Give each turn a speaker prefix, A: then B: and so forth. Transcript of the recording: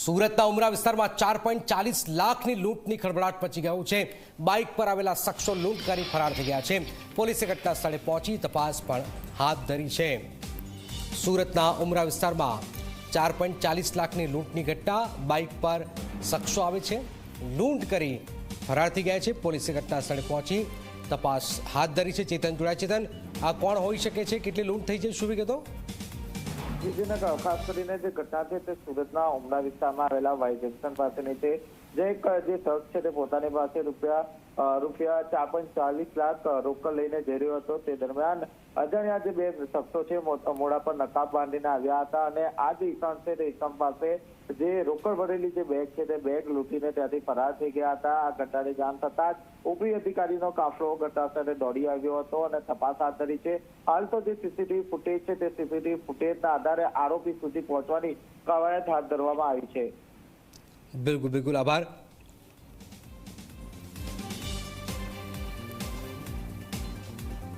A: સુરતના ઉમરા વિસ્તારમાં ચાર પોઈન્ટ ચાલીસ લાખની લૂંટની ખળભળાટ મચી ગયું છે. બાઇક પર આવેલા શખ્સો લૂંટ કરી ફરાર થઈ ગયા છે. પોલીસે ઘટના સ્થળે પહોંચી તપાસ પણ હાથ ધરી છે. સુરતના ઉમરા વિસ્તારમાં ચાર પોઈન્ટ ચાલીસ લાખની લૂંટની ઘટના, બાઇક પર શખ્સો આવે છે, લૂંટ કરી ફરાર થઈ ગયા છે. પોલીસે ઘટના સ્થળે પહોંચી તપાસ હાથ ધરી છે. ચેતન જોડાય. ચેતન, આ કોણ હોઈ શકે છે? કેટલી લૂંટ થઈ છે? શું વિગતો?
B: જેને ખાસ કરીને જે ઘટના છે તે સુરતના ઉમરા વિસ્તારમાં આવેલા વાય જંકશન પાસેની છે. જે એક, જે શખ્સ છે તે પોતાની પાસે રૂપિયા રૂપિયા ચાર પોઈન્ટ ચાલીસ લાખ રોકડ લઈને જઈ રહ્યો હતો. તે દરમિયાન અજાણ્યા જે બે શખ્સો છે મોડા પર નકાબ બાંધીને આવ્યા હતા અને આ જે ઇસમ છે તે ઇસમ પાસે જે રોકડ ભરેલી જે બેગ છે તે બેગ લૂંટીને ત્યાંથી ફરાર થઈ ગયા હતા. આ ઘટનાની જાણ થતા જ ઉપરી અધિકારીનો કાફલો ઘટનાસ્થળે દોડી આવ્યો હતો અને તપાસ હાથ ધરી છે. હાલ તો જે સીસીટીવી ફૂટેજ છે તે સીસીટીવી ફૂટેજના આધારે આરોપી સુધી પહોંચવાની કવાયત હાથ ધરવામાં આવી છે.
A: બિલકુલ બિલકુલ. આભાર.